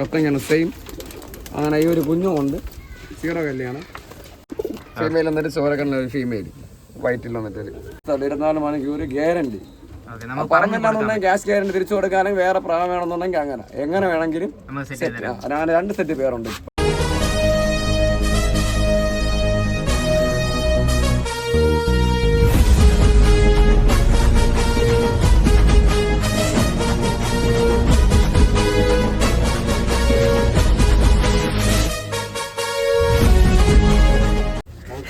കത്തങ്ങയാണ് same. അങ്ങനെ ഈ ഒരു കുഞ്ഞുമുണ്ട് സീറോ കല്യാണം. ഫീമെയിൽ വന്നിട്ട് ചോരക്കണ്ണ ഒരു ഫീമെയിൽ വൈറ്റിൽ വന്നിട്ട് ഇരുന്നാൽ ഇരുപത്തിനാല് ഒരു ഗ്യാരണ്ടി പറഞ്ഞിട്ടാണെന്നുണ്ടെങ്കിൽ ഗ്യാസ് ഗ്യാരണ്ടി തിരിച്ചു കൊടുക്കാനും വേറെ പ്രായം വേണമെന്നുണ്ടെങ്കിൽ അങ്ങനെ. എങ്ങനെ വേണമെങ്കിലും രണ്ട് സെറ്റ് പേരുണ്ട്.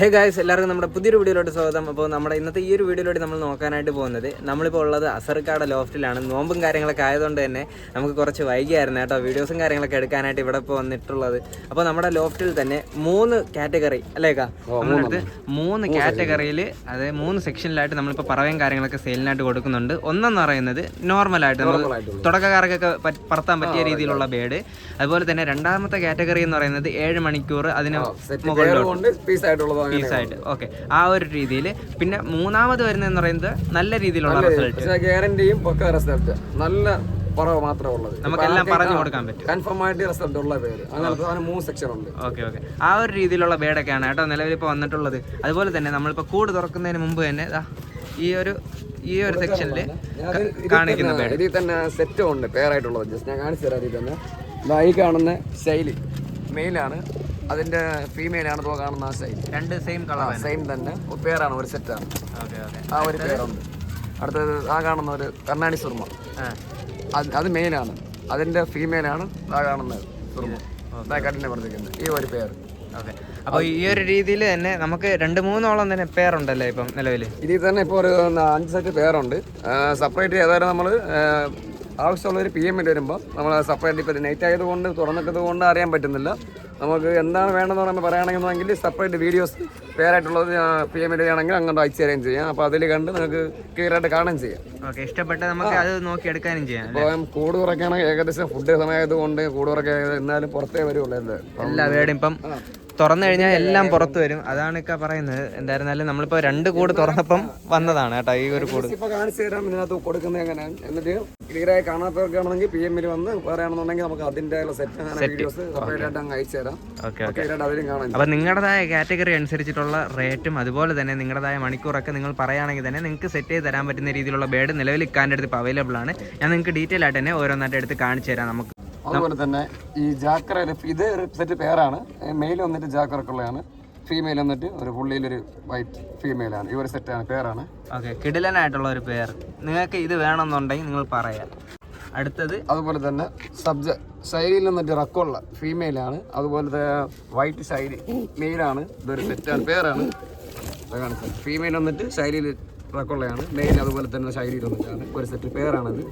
ഹേ ഗായ്സ് എല്ലാവർക്കും നമ്മുടെ പുതിയൊരു വീഡിയോയിലോട്ട് സ്വാഗതം. അപ്പോൾ നമ്മുടെ ഇന്നത്തെ ഈ ഒരു വീഡിയോയിലോട്ട് നമ്മൾ നോക്കാനായിട്ട് പോകുന്നത് നമ്മളിപ്പോൾ ഉള്ളത് അസർക്കാട് ലോഫ്റ്റിലാണ്. നോമ്പും കാര്യങ്ങളൊക്കെ ആയതുകൊണ്ട് തന്നെ നമുക്ക് കുറച്ച് വൈകിയായിരുന്നു കേട്ടോ. വീഡിയോസും കാര്യങ്ങളൊക്കെ എടുക്കാനായിട്ട് ഇവിടെ ഇപ്പോൾ വന്നിട്ടുള്ളത്. അപ്പോൾ നമ്മുടെ ലോഫ്റ്റിൽ തന്നെ മൂന്ന് കാറ്റഗറി അല്ലേക്കാ നമ്മളടുത്ത് മൂന്ന് കാറ്റഗറിയിൽ അതായത് മൂന്ന് സെക്ഷനിലായിട്ട് നമ്മളിപ്പോൾ പറവയും കാര്യങ്ങളൊക്കെ സെയിലിനായിട്ട് കൊടുക്കുന്നുണ്ട്. ഒന്നെന്ന് പറയുന്നത് നോർമലായിട്ട് നമ്മൾ തുടക്കക്കാർക്കൊക്കെ പറത്താൻ പറ്റിയ രീതിയിലുള്ള ബേഡ് അതുപോലെ തന്നെ രണ്ടാമത്തെ കാറ്റഗറി എന്ന് പറയുന്നത് ഏഴ് മണിക്കൂർ അതിന് സെറ്റ് പീസായിട്ട് ഓക്കെ ആ ഒരു രീതിയിൽ. പിന്നെ മൂന്നാമത് വരുന്നതെന്ന് പറയുന്നത് നല്ല രീതിയിലുള്ള റിസൾട്ട് ഗ്യാരണ്ടിയും പക്ക റിസൾട്ട് നല്ല കുറവ് മാത്രമേ ഉള്ളത് നമുക്കെല്ലാം പറഞ്ഞു കൊടുക്കാൻ പറ്റും. കൺഫേം ആയിട്ട് റിസൾട്ട് ഉള്ള പേര്. അങ്ങനത്തെ മൂന്ന് സെക്ഷൻ ഉണ്ട്. ഓക്കെ ഓക്കെ ആ ഒരു രീതിയിലുള്ള ബേഡൊക്കെയാണ് കേട്ടോ നിലവിൽ ഇപ്പോൾ വന്നിട്ടുള്ളത്. അതുപോലെ തന്നെ നമ്മളിപ്പോൾ കൂട് തുറക്കുന്നതിന് മുമ്പ് തന്നെ ഈ ഒരു ഈ ഒരു സെക്ഷനിൽ കാണിക്കുന്ന ബേഡ് ഇതിൽ തന്നെ സെറ്റും ഉണ്ട് പേരായിട്ടുള്ളത് ജസ്റ്റ് ഞാൻ കാണിച്ചു തരാം. ഇതിൽ തന്നെ. ഈ കാണുന്ന ശൈലി. മെയിലാണ് അതിന്റെ ഫീമെയിൽ ആണ് തോ കാണുന്ന ആ സൈഡ് രണ്ട് സെയിം കളർ സെയിം തന്നെ. പേരാണ് ഒരു സെറ്റാണ് ആണ്. ആ ഒരു പേരുണ്ട്. അടുത്തത് ആ കാണുന്ന ഒരു കണ്ണാടി സുർമ. അത് മെയിൻ ആണ്. അതിന്റെ ഫീമെയിലാണ് ആ കാണുന്നത് സുർമ. കട്ടിനെ പറഞ്ഞിരിക്കുന്നത്. ഈ ഒരു പേര്. ഓക്കെ. അപ്പോൾ ഈ ഒരു രീതിയിൽ തന്നെ നമുക്ക് രണ്ട് മൂന്നോളം തന്നെ പേരുണ്ടല്ലേ ഇപ്പം നിലവിൽ ഇതിൽ തന്നെ ഇപ്പോൾ ഒരു അഞ്ച് സെറ്റ് പേരുണ്ട്. സെപ്പറേറ്റ് ചെയ്താലും നമ്മൾ ആവശ്യമുള്ള ഒരു പി എമ്മിൽ വരുമ്പോൾ നമ്മൾ സെപ്പറേറ്റ് ഇപ്പോൾ നൈറ്റ് ആയതുകൊണ്ട് തുറന്നിട്ടത് കൊണ്ട് അറിയാൻ പറ്റുന്നില്ല. നമുക്ക് എന്താണ് വേണ്ടതെന്ന് പറയുമ്പോൾ പറയുകയാണെങ്കിൽ സെപ്പറേറ്റ് വീഡിയോസ് പേരായിട്ടുള്ളത് പി എമ്മിൽ ആണെങ്കിൽ അങ്ങോട്ട് അയച്ചു തരുകയും ചെയ്യാം. അപ്പോൾ അതിൽ കണ്ട് നമുക്ക് ക്ലിയർ ആയിട്ട് കാണുകയും ചെയ്യാം. ഓക്കെ ഇഷ്ടപ്പെട്ട നമുക്ക് അത് നോക്കി എടുക്കാനും ചെയ്യാം അപ്പോൾ കൂട് കുറയ്ക്കാണെങ്കിൽ ഏകദേശം ഫുഡ് സമയമായതുകൊണ്ട് കൂട് കുറയ്ക്കാൻ എന്നാലും പുറത്തേ വരുള്ളൂ എല്ലാ വേടും ഇപ്പം തുറന്നു കഴിഞ്ഞാൽ എല്ലാം പുറത്ത് വരും. അതാണ് ഇക്ക പറയുന്നത്. എന്തായിരുന്നാലും നമ്മളിപ്പോ രണ്ട് കൂട് തുറന്നപ്പം വന്നതാണ് കേട്ടോ ഈ ഒരു കൂട്. ഇപ്പൊ കാണിച്ചു തരാം ഇതിനകത്ത് കൊടുക്കുന്നത് എങ്ങനെ. എന്നിട്ട് ക്ലിയർ ആയി കാണാത്തവർക്കാണെങ്കിൽ പി എമ്മിൽ വന്ന് നമുക്ക് അതിന്റെ സെറ്റ് വീഡിയോസ് അങ്ങ് അയച്ചു തരാം. അപ്പൊ നിങ്ങളുടേതായ കാറ്റഗറി അനുസരിച്ചിട്ടുള്ള റേറ്റും അതുപോലെ തന്നെ നിങ്ങളുടേതായ മണിക്കൂറൊക്കെ നിങ്ങൾ പറയുകയാണെങ്കിൽ തന്നെ നിങ്ങൾക്ക് സെറ്റ് ചെയ്ത് തരാൻ പറ്റുന്ന രീതിയിലുള്ള ബേഡ് നിലവിൽ ഇക്കാന്റെ അടുത്ത് ഇപ്പോൾ അവൈലബിൾ ആണ്. ഞാൻ നിങ്ങൾക്ക് ഡീറ്റെയിൽ ആയിട്ട് തന്നെ ഓരോന്നായിട്ട് എടുത്ത് കാണിച്ചു തരാം നമുക്ക്. അതുപോലെ തന്നെ ഈ ജാക്കറ ഇത് ഒരു സെറ്റ് പേരാണ് മെയിൽ വന്നിട്ട് ജാക്കറക്കുള്ളതാണ്. ഫീമെയിൽ വന്നിട്ട് ഒരു പുള്ളിയിലൊരു വൈറ്റ് ഫീമെയിൽ ആണ്. ഈ ഒരു സെറ്റാണ് പേരാണ് ഓക്കെ കിടിലനായിട്ടുള്ള ഒരു പേർ നിങ്ങൾക്ക് ഇത് വേണമെന്നുണ്ടെങ്കിൽ നിങ്ങൾ പറയാം. അടുത്തത്? അതുപോലെ തന്നെ സബ്ജ ശൈലിയിൽ വന്നിട്ട് റക്കുള്ള ഫീമെയിലാണ് അതുപോലെ വൈറ്റ് ശൈലി മെയിലാണ് ഇതൊരു സെറ്റാണ് പേരാണ് ഫീമെയിൽ വന്നിട്ട് ശൈലിയിൽ റക്കുള്ളയാണ് മെയിൻ അതുപോലെ തന്നെ ശൈലി ഇരുന്നിട്ടാണ്. ഒരു സെറ്റ് പേരാണിത്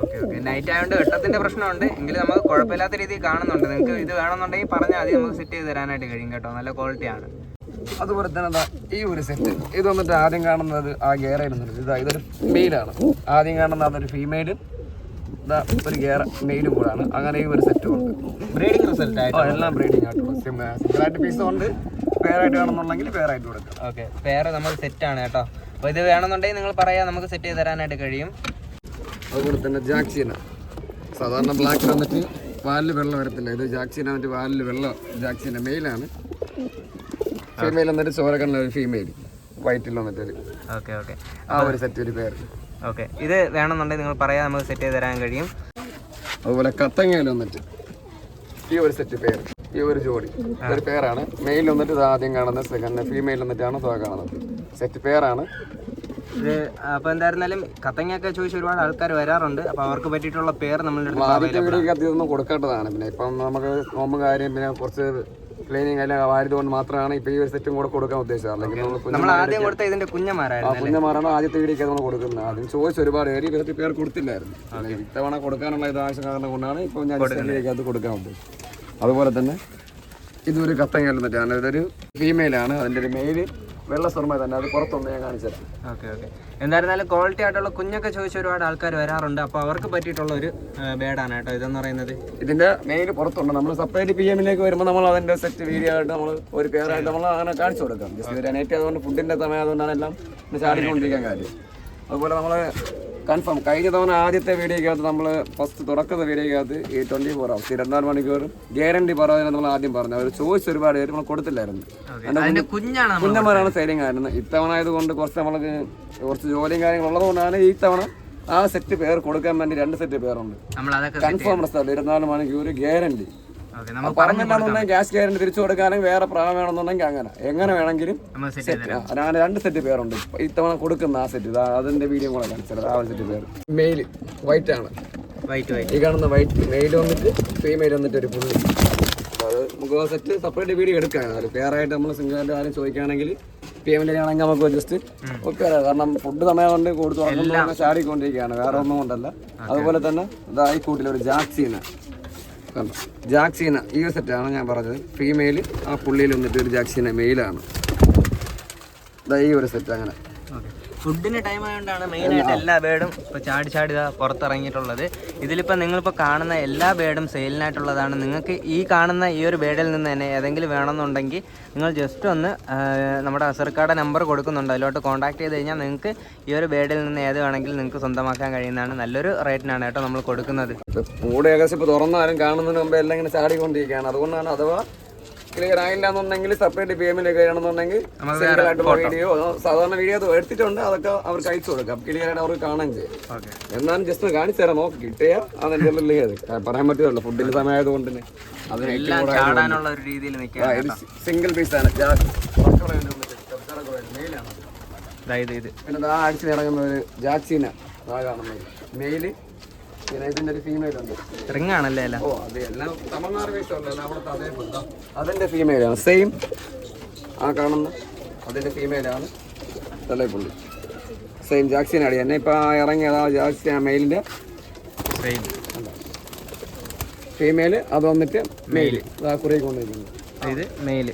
ഓക്കെ ഓക്കെ. നൈറ്റ് ആയതുകൊണ്ട് വെട്ടത്തിന്റെ പ്രശ്നമുണ്ട്. എങ്കിലും നമുക്ക് കുഴപ്പമില്ലാത്ത രീതിയിൽ കാണുന്നുണ്ട്. നിങ്ങൾക്ക് ഇത് വേണമെന്നുണ്ടെങ്കിൽ പറഞ്ഞാൽ അത് നമുക്ക് സെറ്റ് ചെയ്ത് തരാനായിട്ട് കഴിയും കേട്ടോ. നല്ല ക്വാളിറ്റിയാണ് അതുപോലെ തന്നെ എന്താ ഈ ഒരു സെറ്റ് ഇത് വന്നിട്ട് ആദ്യം കാണുന്നത് ആ ഗേറയിൽ നിന്നിട്ട് ഇതാ ഇതൊരു മെയിലാണ് ആദ്യം കാണുന്ന അതൊരു ഫീമെയിലും ഇതാ ഒരു ഗേറ മെയിലും കൂടാണ്. അങ്ങനെ ഈ ഒരു സെറ്റും ഉണ്ട്. ബ്രീഡിംഗ് റിസൾട്ട് ആയിട്ട് എല്ലാം ബ്രീഡിംഗ് ആയിട്ടുള്ള സിംഗിളായിട്ട് പീസ് ഉണ്ട്. പേരായിട്ട് വേണമെന്നുണ്ടെങ്കിൽ പേരായിട്ട് കൊടുക്കാം. ഓക്കെ പേര് നമ്മൾ സെറ്റാണ് ആണ് കേട്ടോ. അപ്പോൾ ഇത് വേണമെന്നുണ്ടെങ്കിൽ നിങ്ങൾ പറയാം നമുക്ക് സെറ്റ് ചെയ്ത് തരാനായിട്ട് കഴിയും. അതുപോലെ തന്നെ ജാക്സീന. സാധാരണ ബ്ലാക്ക് വന്നിട്ട് വാലിൽ വെള്ളം വരത്തില്ല. ഇത് ജാക്സീന വന്നിട്ട് വാലിൽ വെള്ളം ജാക്സീന മെയിലാണ് ഫീമെയിൽ വന്നിട്ട് ചോരക്കണ്ണ ഒരു ഫീമെയിൽ വൈറ്റിൽ വന്നിട്ട് ഒരു ഓക്കെ ഓക്കെ ആ ഒരു സെറ്റ് ഒരു പേര് ഓക്കെ ഇത് വേണമെന്നുണ്ടെങ്കിൽ നിങ്ങൾ പറയാം നമുക്ക് സെറ്റ് ചെയ്ത് തരാൻ കഴിയും. അതുപോലെ കത്തങ്ങയിൽ വന്നിട്ട് ഈ ഒരു സെറ്റ് പേര് ഈ ഒരു ജോഡി. ഒരു പേരാണ് മെയിൽ വന്നിട്ട് ഇത് ആദ്യം കാണുന്നത് സെക്കൻഡ് ഫീമെയിൽ വന്നിട്ടാണ് ഇതാ കാണുന്നത്. സെറ്റ് പേരാണ് ഇത് അപ്പോൾ എന്തായിരുന്നാലും കത്തങ്ങയൊക്കെ ചോദിച്ച് ഒരുപാട് ആൾക്കാർ വരാറുണ്ട്. അപ്പോൾ അവർക്ക് പറ്റിയിട്ടുള്ള പേർ നമ്മളുടെ അധികം കൊടുക്കേണ്ടതാണ്. പിന്നെ ഇപ്പം നമുക്ക് നോമ്പ് കാര്യം പിന്നെ കുറച്ച് ക്ലീനിങ് അല്ലെങ്കിൽ വാരിത് കൊണ്ട് മാത്രമാണ് ഇപ്പൊ ഈ ഒരു സെറ്റും കൂടെ കൊടുക്കാൻ ഉദ്ദേശിച്ചത്. അല്ലെങ്കിൽ നമ്മൾ ആദ്യം കൊടുത്ത ഇതിന്റെ കുഞ്ഞമാരായിരുന്നു കുഞ്ഞമാരാണ് ആദ്യത്തെ വീഡിയോക്ക് നമ്മൾ കൊടുക്കുന്നത്. ആദ്യം ചോദിച്ച ഒരുപാട് പേര് ഇവർക്ക് പേർ കൊടുത്തില്ലായിരുന്നു. ഇത്തവണ കൊടുക്കാനുള്ള ഇത് ആവശ്യം കാരണം കൊണ്ടാണ് ഇപ്പോൾ ഞാൻ അത് കൊടുക്കാൻ ഉദ്ദേശിച്ചത്. അതുപോലെ തന്നെ ഇതൊരു കത്തങ്ങ മറ്റാണ് ഇതൊരു ഫീമെയിലാണ് അതിന്റെ ഒരു മെയിൽ വെള്ള സ്വർമ്മ തന്നെ അത് പുറത്തൊന്ന് ഞാൻ കാണിച്ചു തരാം. Okay okay. എന്തായിരുന്നാലും ക്വാളിറ്റി ആയിട്ടുള്ള കുഞ്ഞൊക്കെ ചോദിച്ച ഒരുപാട് ആൾക്കാർ വരാറുണ്ട്. അപ്പോൾ അവർക്ക് പറ്റിയിട്ടുള്ള ഒരു ബേഡാണ് കേട്ടോ ഇതെന്ന് പറയുന്നത്. ഇതിന്റെ മെയിൻ പുറത്തുണ്ട്. നമ്മൾ സെപ്പറേറ്റ് പി എമ്മിലേക്ക് വരുമ്പോൾ നമ്മൾ അതിന്റെ സെറ്റ് വീഡിയോ ആയിട്ട് നമ്മൾ ഒരു പേരായിട്ട് നമ്മൾ അങ്ങനെ കാണിച്ചു കൊടുക്കാം. ജസ്റ്റ് ഒരു അനേറ്റ് ഫുഡിന്റെ സമയം അതുകൊണ്ടാണ് എല്ലാം ചാടിക്കൊണ്ടിരിക്കാൻ കാര്യം. അതുപോലെ നമ്മൾ കൺഫേം കഴിഞ്ഞ തവണ ആദ്യത്തെ വീഡിയോക്കകത്ത് നമ്മൾ ഫസ്റ്റ് തുടക്കത്തെ വീഡിയോക്കകത്ത് ഈ ട്വന്റി ഫോർ ഹവേഴ്സ് ഇരുപത്തിനാല് മണിക്കൂർ ഗ്യാരണ്ടി പറയാൻ നമ്മൾ ആദ്യം പറഞ്ഞു. അവർ ചോയ്സ് ഒരുപാട് പേര് നമ്മൾ കൊടുത്തില്ലായിരുന്നു. സൈലിംഗ് കുഞ്ഞന്മാരാണ് സെയിലിംഗ് ആയിരുന്നത്. ഇത്തവണ ആയതുകൊണ്ട് കുറച്ച് നമ്മൾക്ക് കുറച്ച് ജോലിയും കാര്യങ്ങളും ഉള്ളതുകൊണ്ടാണ് ഈ തവണ ആ സെറ്റ് പേർ കൊടുക്കാൻ വേണ്ടി രണ്ട് സെറ്റ് പേരുണ്ട്. കൺഫേം റിസൾട്ട് ഇരുപത്തിനാല് മണിക്കൂർ ഗ്യാരണ്ടി പറഞ്ഞില്ലാന്നുണ്ടെങ്കിൽ ഗ്യാസ് ഗ്യാരണ്ടി തിരിച്ചു കൊടുക്കാനും വേറെ പ്രായം വേണമെന്നുണ്ടെങ്കിൽ അങ്ങനെ. എങ്ങനെ വേണമെങ്കിലും ഞാൻ രണ്ട് സെറ്റ് പേരുണ്ട്. ഇത്തവണ കൊടുക്കുന്ന ആ സെറ്റ് അതിന്റെ വീഡിയോ കൂടെ കാണിച്ചത് ആ സെറ്റ് പേര്. മെയിൽ വൈറ്റ് ആണ്. ഈ കാണുന്ന വൈറ്റ് മെയിൽ വന്നിട്ട് ഫീമെയിൽ വന്നിട്ട് ഒരു പുള്ളി. അത് നമുക്ക് സെറ്റ് സെപ്പറേറ്റ് വീഡിയോ എടുക്കാം. അത് പേരായിട്ട് നമ്മൾ സിംഗിളായിട്ട് ആരും ചോദിക്കുകയാണെങ്കിൽ പി എമ്മിൽ ആണെങ്കിൽ നമുക്ക് ജസ്റ്റ് ഓക്കെ കാരണം ഫുഡ് സമയം കൊണ്ട് കൊടുത്തു ചാടിക്കൊണ്ടിരിക്കുകയാണ്. വേറെ ഒന്നും കൊണ്ടല്ല. അതുപോലെ തന്നെ ഇതാ ഈ കൂട്ടിൽ ഒരു ജാക്സീന കണ്ടോ ജാക്സീന ഈ ഒരു സെറ്റാണ് ഞാൻ പറഞ്ഞത്. ഫീമെയിൽ ആ പുള്ളിയിൽ വന്നിട്ട് ഒരു ജാക്സീന മെയിലാണ് ഈ ഒരു സെറ്റ് അങ്ങനെ. ഫുഡിന് ടൈം ആയതുകൊണ്ടാണ് മെയിൻ ആയിട്ട് എല്ലാ ബേഡും ഇപ്പൊ ചാടി ചാടി പുറത്തിറങ്ങിയിട്ടുള്ളത്. ഇതിലിപ്പോ നിങ്ങളിപ്പോൾ കാണുന്ന എല്ലാ ബേഡും സെയിലിനായിട്ടുള്ളതാണ്. നിങ്ങൾക്ക് ഈ കാണുന്ന ഈ ഒരു ബേഡിൽ നിന്ന് തന്നെ ഏതെങ്കിലും വേണമെന്നുണ്ടെങ്കിൽ നിങ്ങൾ ജസ്റ്റ് ഒന്ന് നമ്മുടെ അസർക്കാടെ നമ്പർ കൊടുക്കുന്നുണ്ട്. അതിലോട്ട് കോൺടാക്ട് ചെയ്ത് കഴിഞ്ഞാൽ നിങ്ങൾക്ക് ഈ ഒരു ബേഡിൽ നിന്ന് ഏത് വേണമെങ്കിലും നിങ്ങൾക്ക് സ്വന്തമാക്കാൻ കഴിയുന്നതാണ്. നല്ലൊരു റേറ്റിനാണ് കേട്ടോ നമ്മൾ കൊടുക്കുന്നത്. കൂടെ ഏകദേശം ഇപ്പോൾ തുറന്നാലും കാണുന്നതിന് മുമ്പ് എല്ലാം ഇങ്ങനെ ചാടിക്കൊണ്ടിരിക്കുകയാണ്. അതുകൊണ്ടാണ് അഥവാ ക്ലിയർ ആയില്ല എന്നുണ്ടെങ്കിൽ സെപ്പറേറ്റ് പി എമ്മിലേക്ക് ചെയ്യണമെന്നുണ്ടെങ്കിൽ സിംഗിൾ ആയിട്ടുള്ള വീഡിയോ സാധാരണ വീഡിയോ എടുത്തിട്ടുണ്ട് അതൊക്കെ അവർക്ക് അയച്ചു കൊടുക്കാം. ക്ലിയർ ആയിട്ട് അവർക്ക് കാണാൻ ചെയ്യും. എന്നാലും ജസ്റ്റ് ഒന്ന് കാണിച്ചു തരാം നോക്കി കിട്ടിയാൽ അതെന്റെ പറയാൻ പറ്റുള്ളൂ ഫുഡിന്റെ സമയമായത് കൊണ്ട് തന്നെ. സിംഗിൾ പീസ് ആണ്. ഇറങ്ങുന്ന ഒരു ജാക്സീന. കാണുന്നത്. മെയിൽ ഇതിന്റെ ഒരു ഫീമെയിൽ ഉണ്ട്. റിംഗ് ആണല്ലേ അല്ല? ഓ അത് എല്ലാം തമിഴ്നാട് വേഷമല്ല? അവിടുത്തെ അതേ. അതിന്റെ ഫീമെയിൽ ആണ്. സെയിം ആ കാണുന്ന. അതിന്റെ ഫീമെയിൽ ആണ്. തലപ്പുള്ളി സെയിം ജാക്സീൻ അടി. എന്നെ ഇപ്പൊ ഇറങ്ങിയത് ജാക്സീൻ മെയിലിന്റെ സെയിം ഫീമെയിൽ അത് വന്നിട്ട് മെയിൽ കുറേ കൊണ്ടിരിക്കുന്നത് ഇത് മെയിൽ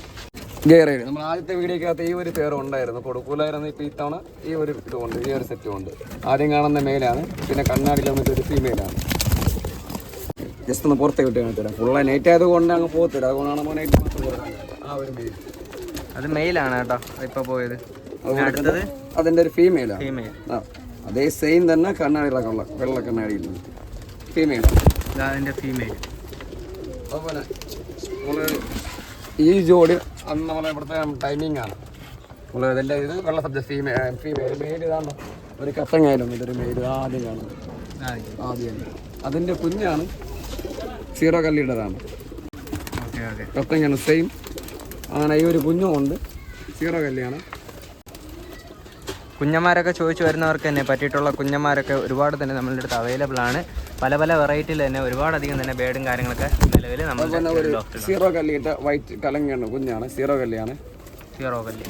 ഗേറയിൽ നമ്മൾ ആദ്യത്തെ വീഡിയോക്കകത്ത് ഈ ഒരു പേർ ഉണ്ടായിരുന്നു. കൊടുക്കൂലായിരുന്നു ഇപ്പൊ ഇത്തവണ ഈ ഒരു ഇതുമുണ്ട് ഈ ഒരു സെറ്റും ഉണ്ട്. ആദ്യം കാണുന്ന മെയിലാണ് പിന്നെ കണ്ണാടിയിൽ വന്നിട്ട് ഒരു ഫീമെയിലാണ് ജസ്റ്റ് ഒന്ന് പുറത്തേക്ക് വിട്ട് കാണിച്ചു തരാം ഫുള്ള് നൈറ്റ് ആയതുകൊണ്ട് അങ്ങ് പോകത്തില്ല. അതുകൊണ്ടാണ് നമ്മൾ നൈറ്റ് മാത്രം ആ ഒരു മെയിൽ അത് മെയിലാണ് കേട്ടോ ഇപ്പൊ പോയത്. അടുത്തത്? അതിന്റെ ഒരു ഫീമെയിലാണ് ഫീമെയിൽ ആ അതേ സെയിം തന്നെ കണ്ണാടിയിലൊക്കെ ഉള്ള വെള്ള കണ്ണാടിയിൽ ഫീമെയിൽ അതിന്റെ ഫീമെയിൽ അതുപോലെ നമ്മൾ ഈ ജോഡി അന്ന് നമ്മളെ ഇവിടുത്തെ ടൈമിംഗ് ആണ്. നമ്മൾ ഇതെല്ലാം ഇത് വെള്ള സബ്ജക്ട് ഫീമെയിൽ ഫീമെയിൽ മെയിൽ ഇതാണോ? ഒരു കത്തങ്ങായാലും ഇതൊരു മെയിൽ ആദ്യം. കാണും ആദ്യം അതിന്റെ കുഞ്ഞാണ് സീറോ കല്ലിയുടേതാണ് ഓക്കെ ഓക്കെ. കത്തങ്ങയാണ് സെയിം അങ്ങനെ ഈ ഒരു കുഞ്ഞുമുണ്ട് സീറോ കല്ലിയാണ്. കുഞ്ഞന്മാരൊക്കെ ചോദിച്ചു വരുന്നവർക്ക് തന്നെ പറ്റിയിട്ടുള്ള കുഞ്ഞന്മാരൊക്കെ ഒരുപാട് തന്നെ നമ്മളുടെ അടുത്ത് അവൈലബിൾ ആണ്. പല പല വെറൈറ്റിയിൽ തന്നെ ഒരുപാടധികം തന്നെ ബേഡും കാര്യങ്ങളൊക്കെ നിലവിൽ നമ്മൾ സീറോ കല്ലിട്ട് വൈറ്റ് കലങ്ങിയാണ് കുഞ്ഞാണ് സീറോ കല്ലിയാണ്. സീറോ കല്ലി.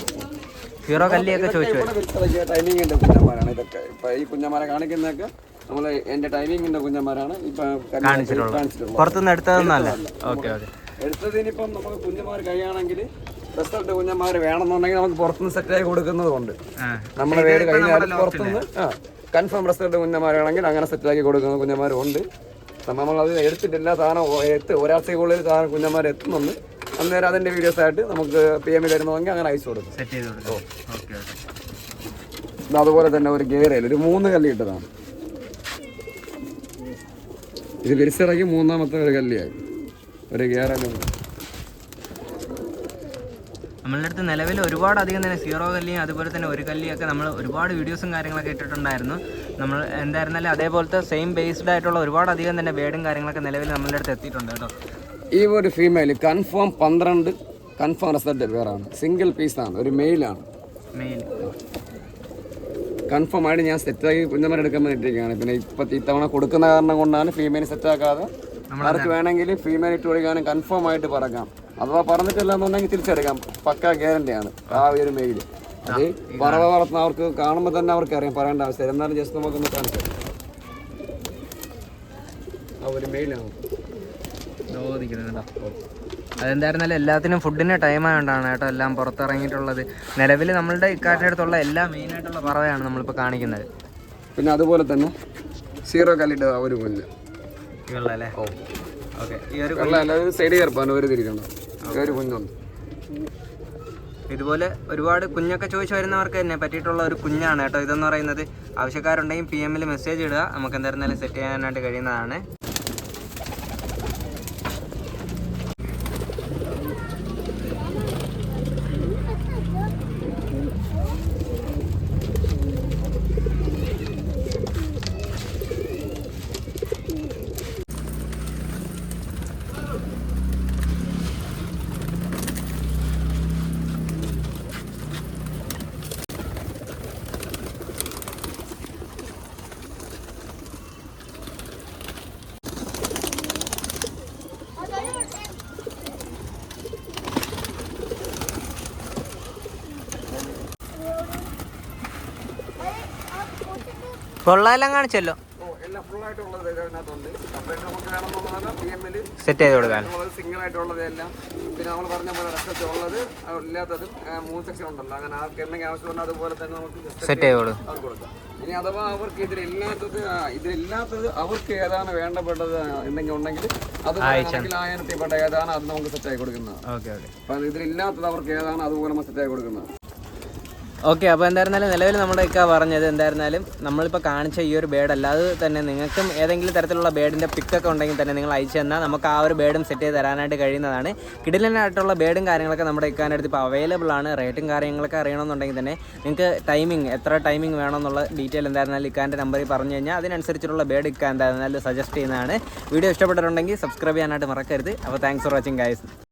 സീറോ കല്ലിയൊക്കെ ചോദിച്ചു കുഞ്ഞന്മാരാണ്. ഇതൊക്കെ ഇപ്പൊ ഈ കുഞ്ഞന്മാരെ കാണിക്കുന്നതൊക്കെ നമ്മൾ എന്റെ കുഞ്ഞന്മാരാണ്. ഇപ്പൊ കാണിച്ചിട്ടുള്ളത്. പുറത്തുനിന്ന് എടുത്തതെന്നല്ല ഓക്കെ ഓക്കെ. എടുത്തതിനിപ്പം നമുക്ക് കുഞ്ഞന്മാർ കഴിയുകയാണെങ്കിൽ റിസൾട്ട് കുഞ്ഞന്മാർ വേണമെന്നുണ്ടെങ്കിൽ നമുക്ക് പുറത്തുനിന്ന് സെറ്റായി കൊടുക്കുന്നതുകൊണ്ട് നമ്മുടെ പേര് കഴിഞ്ഞാൽ പുറത്തുനിന്ന് ആ കൺഫേം റിസൾട്ട് കുഞ്ഞന്മാരാണെങ്കിൽ അങ്ങനെ സെറ്റാക്കി കൊടുക്കുന്ന കുഞ്ഞന്മാരും ഉണ്ട്. നമ്മളത് എടുത്തിട്ടില്ല സാധനം എത്ത് ഒരാഴ്ചക്കുള്ളിൽ സാധനം കുഞ്ഞന്മാർ എത്തുന്നുണ്ട്. അന്നേരം അതിന്റെ വീഡിയോസ് ആയിട്ട് നമുക്ക് പി എമ്മിൽ വരുന്നതെങ്കിൽ അങ്ങനെ അയച്ചു കൊടുക്കും. സെറ്റ് ചെയ്ത് കൊടുക്കും. അതുപോലെ തന്നെ ഒരു ഗേറയിൽ ഒരു മൂന്ന് കല്ലി ഇട്ടതാണ് ഇത് വിരിച്ചിറക്കി മൂന്നാമത്തെ ഒരു കല്ലിയായി ഒരു ഗേറലും നമ്മളുടെ അടുത്ത് നിലവിൽ ഒരുപാട് അധികം തന്നെ സീറോ കല്ലിയും അതുപോലെ തന്നെ ഒരു കല്ലിയൊക്കെ നമ്മൾ ഒരുപാട് വീഡിയോസും കാര്യങ്ങളൊക്കെ ഇട്ടിട്ടുണ്ടായിരുന്നു. നമ്മൾ എന്തായിരുന്നാലും അതേപോലത്തെ സെയിം ബേസ്ഡ് ആയിട്ടുള്ള ഒരുപാട് അധികം തന്നെ ബേഡും കാര്യങ്ങളൊക്കെ നിലവിൽ നമ്മളുടെ അടുത്ത് എത്തിയിട്ടുണ്ട് കേട്ടോ. ഈ ഒരു ഫീമെയിൽ കൺഫേം പന്ത്രണ്ട് കൺഫേം റിസൾട്ട് വേറാണ്. സിംഗിൾ പീസാണ് ഒരു മെയിലാണ് മെയിൽ കൺഫേം ആയിട്ട് ഞാൻ സെറ്റാക്കി കുഞ്ഞമ്മ എടുക്കാൻ വേണ്ടിയിട്ടിരിക്കുകയാണ് പിന്നെ ഇപ്പം ഇത്തവണ കൊടുക്കുന്ന കാരണം കൊണ്ടാണ് ഫീമെയിൽ സെറ്റാക്കാതെ ആർക്ക് വേണമെങ്കിൽ ഫീമെയിൽ ഇട്ട് കൊടുക്കാനും കൺഫേം ആയിട്ട് പറക്കാം. അഥവാ പറഞ്ഞിട്ടില്ല എന്നുണ്ടെങ്കിൽ തിരിച്ചെടുക്കാം. പക്ക ഗ്യാരണ്ടിയാണ് ആ ഒരു മെയിൽ അത് പറവ വളർത്തുന്ന അവർക്ക് കാണുമ്പോൾ തന്നെ അവർക്ക് അറിയാം. പറയേണ്ട ആവശ്യമില്ല. എന്നാലും ജസ്റ്റ് നമുക്കൊന്ന് കാണിച്ചു. ആ ഒരു മെയിലാണ് അതെന്തായിരുന്നാലും എല്ലാത്തിനും ഫുഡിന് ടൈം ആയതുകൊണ്ടാണ് കേട്ടോ എല്ലാം പുറത്തിറങ്ങിയിട്ടുള്ളത്. നിലവിൽ നമ്മളുടെ ഇക്കാട്ടിന്റെ അടുത്തുള്ള എല്ലാ മെയിനായിട്ടുള്ള പറവയാണ് നമ്മളിപ്പോൾ കാണിക്കുന്നത്. പിന്നെ അതുപോലെ തന്നെ സീറോ കല്ലിട്ട് ആ ഒരു ഓക്കെ. ഈ ഒരു വെള്ളം അല്ലാതെ സൈഡ് ചേർപ്പാൻ ഒരു തിരിക്കണം ഈ ഒരു കുഞ്ഞുണ്ട്. ഇതുപോലെ ഒരുപാട് കുഞ്ഞൊക്കെ ചോദിച്ചു വരുന്നവർക്ക് തന്നെ പറ്റിയിട്ടുള്ള ഒരു കുഞ്ഞാണ് കേട്ടോ ഇതെന്ന് പറയുന്നത്. ആവശ്യക്കാരുണ്ടെങ്കിൽ പി എമ്മിൽ മെസ്സേജ് ഇടുക. നമുക്ക് എന്തായിരുന്നാലും സെറ്റ് ചെയ്യാനായിട്ട് കഴിയുന്നതാണ്. പി കാണിച്ചല്ലോ. സെറ്റ് ചെയ്ത് കൊടുക്കാൻ. സിംഗിൾ ആയിട്ടുള്ളത് എല്ലാം. പിന്നെ നമ്മൾ പറഞ്ഞ പോലെ റെസ്റ്റ് ഉള്ളത് ഇല്ലാത്തതും മൂന്ന് സെക്ഷൻ ഉണ്ടല്ലോ. അങ്ങനെ ആർക്ക് എന്തെങ്കിലും ആവശ്യമുണ്ടോ അതുപോലെ തന്നെ നമുക്ക് സെറ്റ് ചെയ്ത് കൊടുക്കും. ഇനി അഥവാ അവർക്ക് ഇതിലില്ലാത്തത് ഇതിലില്ലാത്തത് അവർക്ക് ഏതാണ് വേണ്ടപ്പെട്ടത് എന്തെങ്കിലും ഉണ്ടെങ്കിൽ അത് ആയിരത്തിപ്പെട്ട ഏതാണ് അത് നമുക്ക് സെറ്റായി കൊടുക്കുന്നത്. Okay okay. അപ്പം ഇതിലില്ലാത്തത് അവർക്ക് ഏതാണ് അതുപോലെ നമ്മൾ ആയി കൊടുക്കുന്നത്. ഓക്കെ അപ്പോൾ എന്തായിരുന്നാലും നിലവിൽ നമ്മുടെ ഇക്ക പറഞ്ഞത് എന്തായിരുന്നാലും നമ്മളിപ്പോൾ കാണിച്ച ഈ ഒരു ബേഡ് അല്ലാതെ തന്നെ നിങ്ങൾക്കും ഏതെങ്കിലും തരത്തിലുള്ള ബേഡിന്റെ പിക്കൊക്കെ ഉണ്ടെങ്കിൽ തന്നെ നിങ്ങൾ അയച്ചു തന്നാൽ നമുക്ക് ആ ഒരു ബേഡും സെറ്റ് ചെയ്ത് തരാനായിട്ട് കഴിയുന്നതാണ്. കിടിലനായിട്ടുള്ള ബേഡും കാര്യങ്ങളൊക്കെ നമ്മുടെ ഇക്കാന്റെ അടുത്ത് ഇപ്പോൾ അവൈലബിൾ ആണ്. റേറ്റും കാര്യങ്ങളൊക്കെ അറിയണമെന്നുണ്ടെങ്കിൽ തന്നെ നിങ്ങൾക്ക് ടൈമിംഗ് എത്ര ടൈമിംഗ് വേണമെന്നുള്ള ഡീറ്റെയിൽ എന്തായിരുന്നാലും ഇക്കാന്റെ നമ്പറിൽ പറഞ്ഞു കഴിഞ്ഞാൽ അതിനനുസരിച്ചുള്ള ബേഡ് ഇക്ക എന്തായിരുന്നാലും സജസ്റ്റ് ചെയ്യുന്നതാണ്. വീഡിയോ ഇഷ്ടപ്പെട്ടിട്ടുണ്ടെങ്കിൽ സബ്സ്ക്രൈബ് ചെയ്യാനായിട്ട് മറക്കരുത്. അപ്പോൾ താങ്ക്സ് ഫോർ വാച്ചിങ് ഗൈസ്